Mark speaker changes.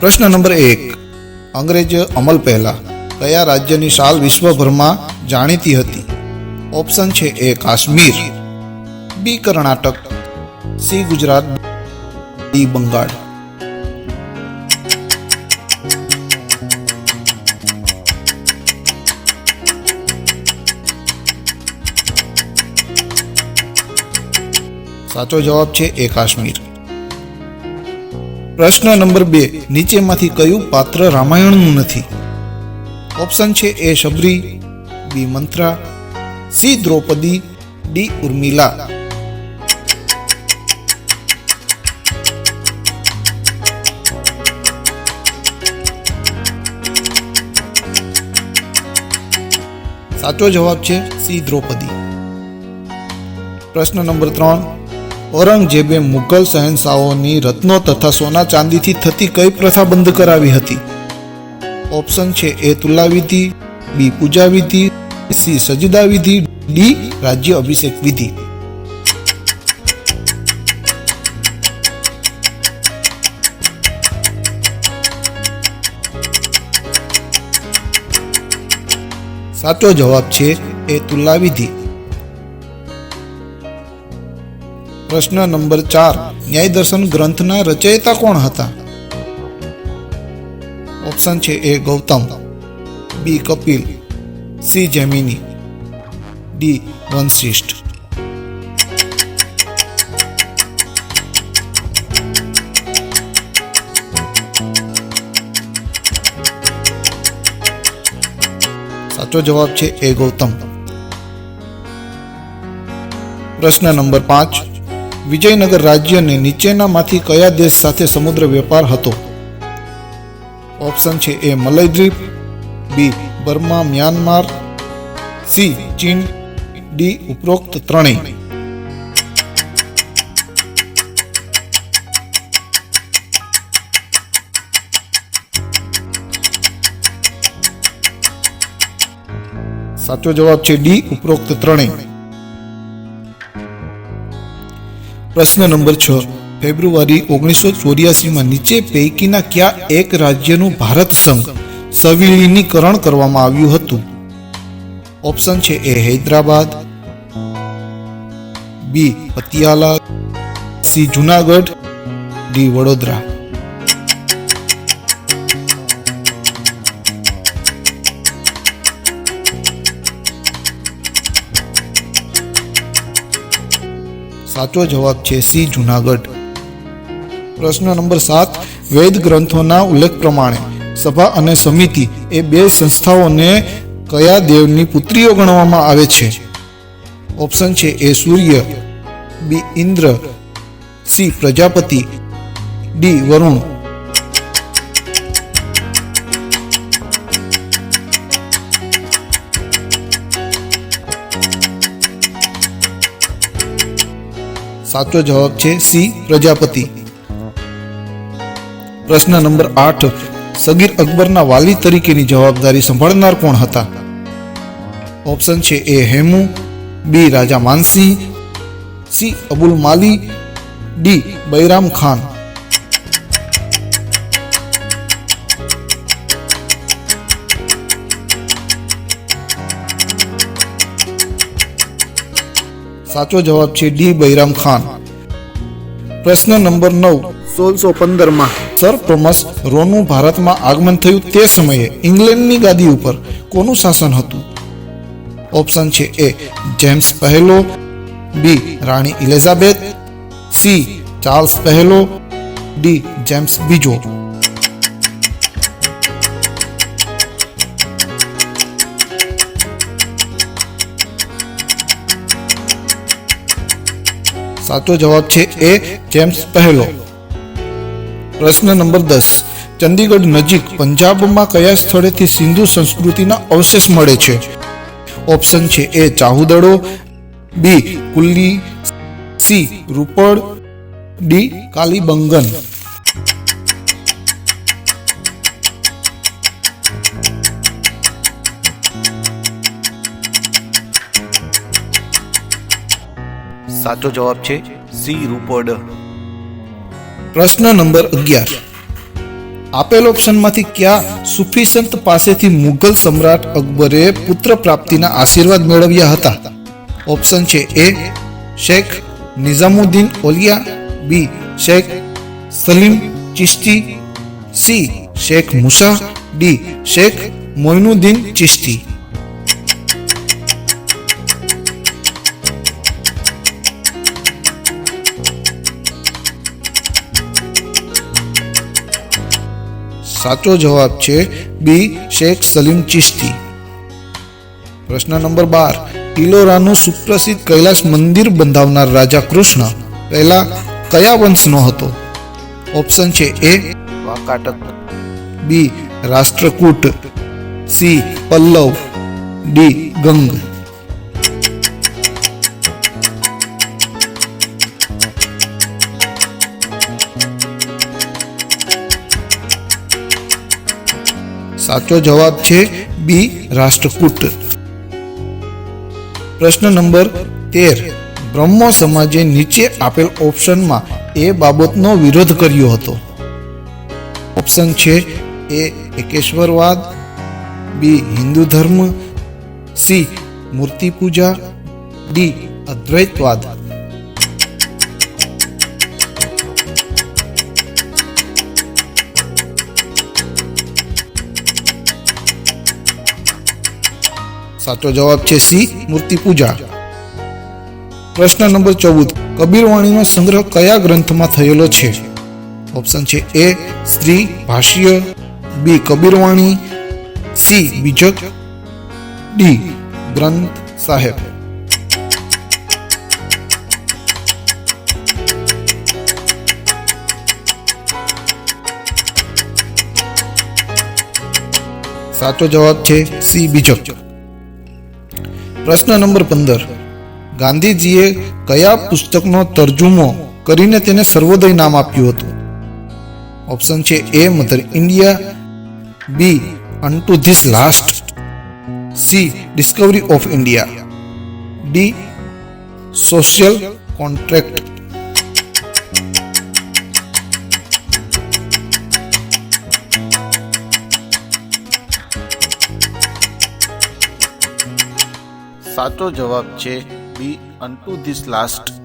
Speaker 1: પ્રશ્ન નંબર એક. અંગ્રેજ અમલ પહેલા કયા રાજ્યની શાલ વિશ્વભરમાં જાણીતી હતી? ઓપ્શન છે A Kashmir, B Karnataka, C Gujarat, D Bengal. સાચો જવાબ છે એ કાશ્મીર. પ્રશ્ન નંબર બે. નીચેમાંથી કયું પાત્ર રામાયણનું નથી? ઓપ્શન છે A Shabari, B Manthara, C Draupadi, D Urmila. સાચો જવાબ છે સી દ્રૌપદી. પ્રશ્ન નંબર ત્રણ. ઔરંગઝેબે મુઘલ શહેનશાહોની રત્નો તથા સોના ચાંદીથી થતી કઈ પ્રથા બંધ કરાવી હતી? ઓપ્શન છે એ તુલાવિધિ, બી પૂજા વિધિ સી સજદા વિધિ ડી રાજ્ય અભિષેક વિધિ. સાચો જવાબ છે એ તુલાવિધિ. પ્રશ્ન નંબર ચાર. ન્યાય દર્શન ગ્રંથના રચયિતા કોણ હતા? ઓપ્શન છે A Gautam, B Kapil, C Jaimini, D Vashishtha. સાચો જવાબ છે એ ગૌતમ. પ્રશ્ન નંબર પાંચ. વિજયનગર રાજ્યને નીચેનામાંથી કયા દેશ સાથે સમુદ્ર વેપાર હતો? ઓપ્શન છે A Malaydweep, B Burma, Myanmar, C ચીન, ડી ઉપરોક્ત ત્રણેય. સાચો જવાબ છે ડી ઉપરોક્ત ત્રણેય. પ્રશ્ન નંબર છ. ફેબ્રુઆરી ઓગણીસો ચોર્યાસીમાં નીચે પૈકીના કયા એક રાજ્યનું ભારત સંઘ સવિલીનીકરણ કરવામાં આવ્યું હતું? ઓપ્શન છે A Hyderabad, B Patiala C Junagadh, D Vadodara. સાચો જવાબ છે સી જુનાગઢ. પ્રશ્ન નંબર સાત, વેદ ગ્રંથોના ઉલ્લેખ પ્રમાણે સભા અને સમિતિ એ બે સંસ્થાઓને કયા દેવની પુત્રીઓ ગણવામાં આવે છે? ઓપ્શન છે A Surya, B Indra, C Prajapati, D Varun સાચો જવાબ છે સી, પ્રજાપતિ. પ્રશ્ન નંબર આઠ, સગીર અકબરના વાલી તરીકેની જવાબદારી સંભાળનાર કોણ હતા? ઓપ્શન છે A Hemu, B, Raja Mansingh C, Abul Maali, D, Bairam Khan. સાચો જવાબ છે ડી બૈરામ ખાન. પ્રશ્ન નંબર નવ. સોળસો પંદરમાં. સર થોમસ રોનું ભારતમાં આગમન થયું તે સમયે ઇંગ્લેન્ડની ગાદી ઉપર કોનું શાસન હતું? ઓપ્શન છે એ જેમ્સ પહેલો બી રાણી ઇલિઝાબેથ સી ચાર્લ્સ પહેલો ડી જેમ્સ બીજો. સાચો જવાબ છે એ જેમ્સ પહેલો. પ્રશ્ન નંબર દસ. ચંદીગઢ નજીક પંજાબમાં કયા સ્થળેથી સિંધુ સંસ્કૃતિના અવશેષ મળે છે? ઓપ્શન છે A Chanhudaro, B Kulli, C Rupar, D Kalibangan.
Speaker 2: સાચો જવાબ છે સી રૂપડ.
Speaker 1: પ્રશ્ન નંબર અગિયાર. આપેલ ઓપ્શનમાંથી કયા સુફી સંત પાસેથી મુઘલ સમ્રાટ અકબરે પુત્ર પ્રાપ્તિના આશીર્વાદ મેળવ્યા હતા? ઓપ્શન છે A, Sheikh Nizamuddin Auliya, B, Sheikh Salim Chishti, C, Sheikh Musa, D, Sheikh Moinuddin Chishti. સાચો જવાબ છે બી શેખ સલીમ ચિશ્તી. પ્રશ્ન નંબર બાર. ઈલોરાનું સુપ્રસિદ્ધ કૈલાસ મંદિર બંધાવનાર રાજા કૃષ્ણ પહેલા કયા વંશનો હતો? ઓપ્શન છે A B Rashtrakuta. C Pallava. D Ganga. સાચો જવાબ છે બી, રાષ્ટ્રકૂટ. પ્રશ્ન નંબર તેર. બ્રહ્મો સમાજે નીચે આપેલ ઓપ્શનમાં એ બાબતનો વિરોધ કર્યો હતો. ઓપ્શન છે એ એકેશ્વરવાદ, બી હિન્દુ ધર્મ સી મૂર્તિ પૂજા ડી, અદ્વૈતવાદ. સાચો જવાબ છે સી, મૂર્તિ પૂજા. પ્રશ્ન નંબર ચૌદ, કબીરવાણીનો સંગ્રહ કયા ગ્રંથમાં થયેલો છે? ઓપ્શન છે એ, સ્ત્રી, ભાષ્ય, બી, કબીરવાણી, સી, બીજક, ડી, ગ્રંથ સાહેબ. સાચો જવાબ છે સી, બીજક. પ્રશ્ન નંબર પંદર. ગાંધીજીએ કયા પુસ્તકનો તર્જુમો કરીને તેને સર્વોદય નામ આપ્યું હતું? ઓપ્શન છે A, mother India, B unto this last C discovery of India D social contract
Speaker 2: સાચો જવાબ છે બી અનટુ ધીસ લાસ્ટ